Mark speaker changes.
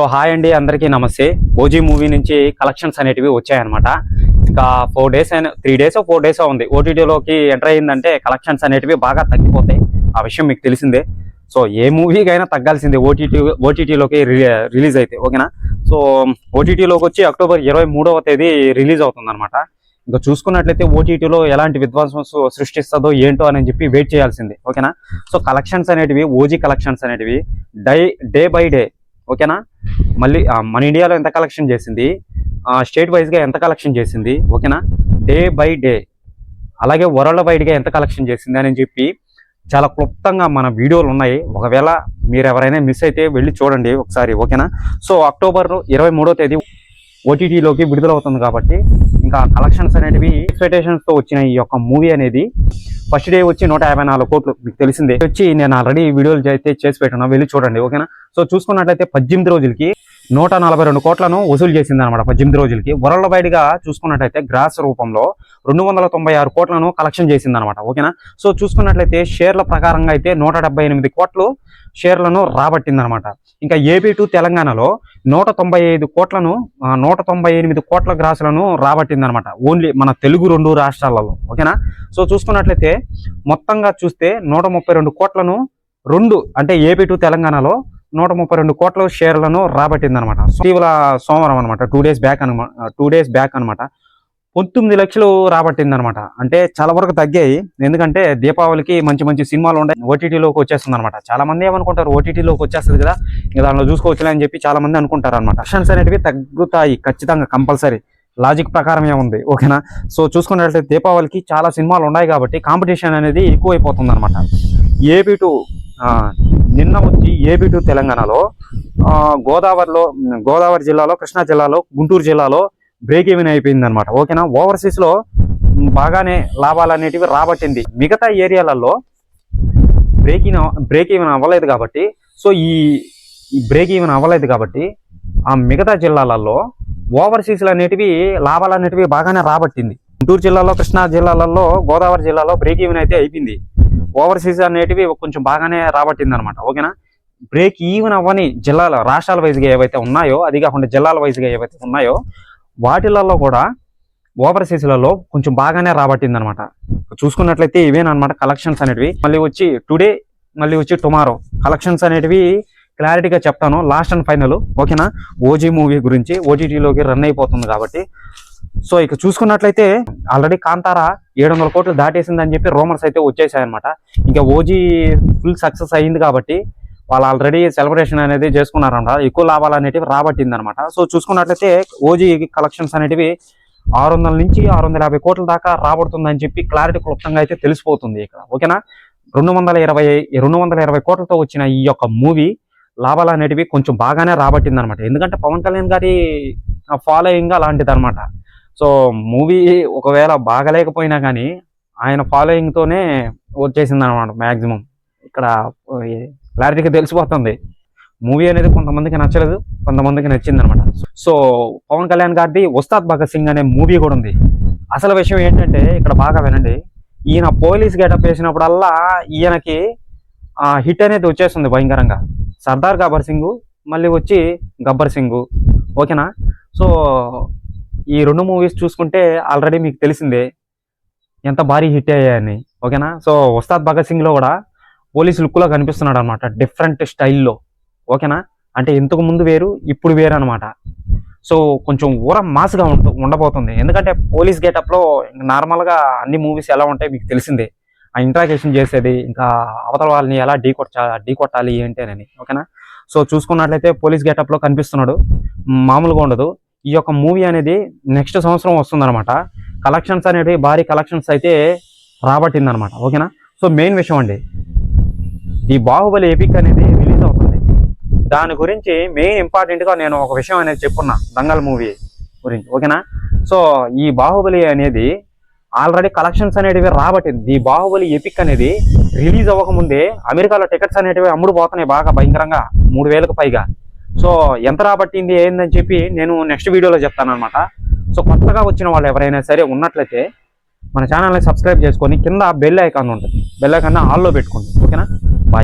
Speaker 1: So hi అండి అందరికీ నమస్తే. ఓజీ మూవీ నుంచి కలెక్షన్స్ అనేటివి వచ్చాయన్నమాట. ఇంకా ఫోర్ డేస్ అయిన త్రీ డేస్ ఫోర్ డేస్ ఉంది. ఓటీటీలోకి ఎంటర్ అయిందంటే కలెక్షన్స్ అనేటివి బాగా తగ్గిపోతాయి. ఆ విషయం మీకు తెలిసిందే. సో ఏ మూవీకైనా తగ్గాల్సిందే. ఓటీటీ ఓటీటీలోకి రిలీజ్ అయితే ఓకేనా? సో ఓటీటీలోకి వచ్చి అక్టోబర్ ఇరవై మూడవ తేదీ రిలీజ్ అవుతుంది అనమాట ఇంకా చూసుకున్నట్లయితే ఓటీటీలో ఎలాంటి విధ్వంసం సృష్టిస్తుందో ఏంటో అని చెప్పి వెయిట్ చేయాల్సిందే ఓకేనా? సో కలెక్షన్స్ అనేటివి ఓజీ కలెక్షన్స్ అనేటివి డై డే బై డే ఓకేనా? మళ్ళీ మన ఇండియాలో ఎంత కలెక్షన్ చేసింది? స్టేట్ వైజ్గా ఎంత కలెక్షన్ చేసింది? ఓకేనా? డే బై డే అలాగే వరల్డ్ వైడ్గా ఎంత కలెక్షన్ చేసింది అని చెప్పి చాలా క్లుప్తంగా మన వీడియోలు ఉన్నాయి. ఒకవేళ మీరు ఎవరైనా మిస్ అయితే వెళ్ళి చూడండి ఒకసారి ఓకేనా? సో అక్టోబర్ ఇరవై మూడో తేదీ ఓటీటీలోకి విడుదలవుతుంది కాబట్టి ఇంకా కలెక్షన్స్ అనేటివి ఎక్స్పెక్టేషన్స్తో వచ్చిన ఈ యొక్క మూవీ అనేది ఫస్ట్ డే వచ్చి నూట యాభై నాలుగు కోట్లు మీకు తెలిసిందే. వచ్చి నేను ఆల్రెడీ వీడియోలు అయితే చేసి పెట్టున్నా వెళ్ళి చూడండి ఓకేనా సో చూసుకున్నట్లయితే పద్దెనిమిది రోజులకి నూట నలభై రెండు కోట్లను వసూలు చేసింది అనమాట పద్దెనిమిది రోజులకి. వరల్డ్ వైడ్గా చూసుకున్నట్లయితే గ్రాస్ రూపంలో రెండు వందల తొంభై ఆరు కోట్లను కలెక్షన్ చేసింది అనమాట ఓకేనా? సో చూసుకున్నట్లయితే షేర్ల ప్రకారంగా అయితే నూట డెబ్బై ఎనిమిది కోట్లు షేర్లను రాబట్టింది అనమాట ఇంకా ఏపీ టు తెలంగాణలో నూట తొంభై ఐదు కోట్లను నూట తొంభై ఎనిమిది కోట్ల గ్రాసులను రాబట్టింది అనమాట ఓన్లీ మన తెలుగు రెండు రాష్ట్రాలలో ఓకేనా? సో చూసుకున్నట్లయితే మొత్తంగా చూస్తే నూట ముప్పై రెండు కోట్లను రెండు అంటే ఏపీ టు తెలంగాణలో నూట ముప్పై రెండు కోట్ల షేర్లను రాబట్టింది అనమాట ఇటీవల సోమవారం అనమాట టూ డేస్ బ్యాక్ అనమాట టూ డేస్ బ్యాక్ అనమాట పంతొమ్మిది లక్షలు రాబట్టింది అనమాట అంటే చాలా వరకు తగ్గాయి. ఎందుకంటే దీపావళికి మంచి మంచి సినిమాలు ఉన్నాయి ఓటీటీలోకి వచ్చేస్తుంది అనమాట చాలా మంది ఏమనుకుంటారు ఓటీటీలోకి వచ్చేస్తుంది కదా ఇంకా దానిలో చూసుకోవచ్చులే అని చెప్పి చాలా మంది అనుకుంటారు అనమాట ఆప్షన్స్ అనేటివి తగ్గుతాయి ఖచ్చితంగా కంపల్సరీ. లాజిక్ ప్రకారం ఏముంది ఓకేనా? సో చూసుకున్నట్లయితే దీపావళికి చాలా సినిమాలు ఉన్నాయి కాబట్టి కాంపిటీషన్ అనేది ఎక్కువైపోతుంది అనమాట ఏపీ టు నిన్న వచ్చి ఏపీ టు తెలంగాణలో గోదావరిలో గోదావరి జిల్లాలో కృష్ణా జిల్లాలో గుంటూరు జిల్లాలో బ్రేక్ ఈవెన్ అయిపోయింది అనమాట ఓకేనా ఓవర్సీస్లో బాగానే లాభాలు అనేటివి రాబట్టింది. మిగతా ఏరియాలలో బ్రేక్ ఈవెన్ బ్రేక్ ఈవెన్ అవ్వలేదు కాబట్టి సో ఈ ఈ బ్రేక్ ఈవెన్ అవ్వలేదు కాబట్టి ఆ మిగతా జిల్లాలలో ఓవర్సీస్లు అనేటివి లాభాలు అనేటివి బాగానే రాబట్టింది. గుంటూరు జిల్లాలో కృష్ణా జిల్లాలలో గోదావరి జిల్లాలో బ్రేక్ ఈవెన్ అయితే అయిపోయింది. ఓవర్సీస్ అనేటివి కొంచెం బాగానే రాబట్టింది అనమాట ఓకేనా? బ్రేక్ ఈవెన్ అవ్వని జిల్లాల రాష్ట్రాల వైజ్గా ఏవైతే ఉన్నాయో అది కాకుండా జిల్లాల వైజ్గా ఏవైతే ఉన్నాయో వాటిలలో కూడా ఓవర్సీస్లలో కొంచెం బాగానే రాబట్టింది అనమాట చూసుకున్నట్లయితే ఇవేనమాట కలెక్షన్స్ అనేటివి. మళ్ళీ వచ్చి టుడే మళ్ళీ వచ్చి టుమారో. కలెక్షన్స్ అనేటివి క్లారిటీగా చెప్తాను లాస్ట్ అండ్ ఫైనల్ ఓకేనా? ఓజీ మూవీ గురించి ఓటీటీలోకి రన్ అయిపోతుంది కాబట్టి. సో ఇక చూసుకున్నట్లయితే ఆల్రెడీ కాంతారా ఏడు వందల కోట్లు దాటేసిందని చెప్పి రోమర్స్ అయితే వచ్చేసాయి అనమాట ఇంకా ఓజీ ఫుల్ సక్సెస్ అయింది కాబట్టి వాళ్ళు ఆల్రెడీ సెలబ్రేషన్ అనేది చేసుకున్నారన్నమాట ఎక్కువ లాభాలు అనేటివి రాబట్టింది అనమాట సో చూసుకున్నట్లయితే ఓజీ కలెక్షన్స్ అనేటివి ఆరు వందల నుంచి ఆరు వందల యాభై కోట్ల దాకా రాబడుతుందని చెప్పి క్లారిటీ క్లుప్తంగా అయితే తెలిసిపోతుంది ఇక్కడ. ఓకేనా? రెండు వందల ఇరవై రెండు వందల ఇరవై కోట్లతో వచ్చిన ఈ యొక్క మూవీ లాభాలు అనేటివి కొంచెం బాగానే రాబట్టింది అనమాట ఎందుకంటే పవన్ కళ్యాణ్ గారి ఫాలోయింగ్ అలాంటిది అనమాట సో మూవీ ఒకవేళ బాగలేకపోయినా కానీ ఆయన ఫాలోయింగ్తోనే వచ్చేసింది అనమాట మ్యాక్సిమం ఇక్కడ క్లారిటీగా తెలిసిపోతుంది. మూవీ అనేది కొంతమందికి నచ్చలేదు కొంతమందికి నచ్చింది అనమాట సో పవన్ కళ్యాణ్ గారిది ఉస్తాద్ భగత్ సింగ్ అనే మూవీ కూడా ఉంది. అసలు విషయం ఏంటంటే ఇక్కడ బాగా వినండి. ఈయన పోలీస్ గెటప్ వేసినప్పుడల్లా ఈయనకి హిట్ అనేది వచ్చేస్తుంది భయంకరంగా. సర్దార్ గబ్బర్ సింగ్ మళ్ళీ వచ్చి గబ్బర్ సింగ్. ఓకేనా? సో ఈ రెండు మూవీస్ చూసుకుంటే ఆల్రెడీ మీకు తెలిసిందే. ఎంత భారీ హిట్ అయ్యాయని. ఓకేనా? సో ఉస్తాద్ భగత్ సింగ్లో కూడా పోలీస్ లుక్లో కనిపిస్తున్నాడు అనమాట డిఫరెంట్ స్టైల్లో ఓకేనా? అంటే ఇంతకు ముందు వేరు ఇప్పుడు వేరు అనమాట సో కొంచెం ఊర మాస్గా ఉంట ఉండబోతుంది. ఎందుకంటే పోలీస్ గేటప్లో లో నార్మల్గా అన్ని మూవీస్ ఎలా ఉంటాయి మీకు తెలిసిందే. ఆ ఇంట్రాగేషన్ చేసేది ఇంకా అవతల వాళ్ళని ఎలా ఢీ కొట్టా ఢీ కొట్టాలి ఏంటి అని ఓకేనా? సో చూసుకున్నట్లయితే పోలీస్ గేటప్లో కనిపిస్తున్నాడు. మామూలుగా ఉండదు. ఈ యొక్క మూవీ అనేది నెక్స్ట్ సంవత్సరం వస్తుందన్నమాట. కలెక్షన్స్ అనేవి భారీ కలెక్షన్స్ అయితే రాబట్టిందనమాట ఓకేనా? సో మెయిన్ విషయం అండి. ఈ బాహుబలి ఎపిక్ అనేది రిలీజ్ అవుతుంది. దాని గురించి మెయిన్ ఇంపార్టెంట్గా నేను ఒక విషయం అనేది చెప్పున్నా దంగల్ మూవీ గురించి. ఓకేనా? సో ఈ బాహుబలి అనేది ఆల్రెడీ కలెక్షన్స్ అనేటివి రాబట్టింది. ఈ బాహుబలి ఎపిక్ అనేది రిలీజ్ అవ్వకముందే అమెరికాలో టికెట్స్ అనేటివి అమ్ముడు పోతున్నాయి బాగా భయంకరంగా. మూడు వేలకు పైగా. సో ఎంత రాబట్టింది ఏందని చెప్పి నేను నెక్స్ట్ వీడియోలో చెప్తాను అనమాట సో కొత్తగా వచ్చిన వాళ్ళు ఎవరైనా సరే ఉన్నట్లయితే మన ఛానల్ని సబ్స్క్రైబ్ చేసుకొని కింద బెల్ ఐకాన్ ఉంటుంది. బెల్ ఐకాన్ ఆల్లో పెట్టుకోండి. ఓకేనా?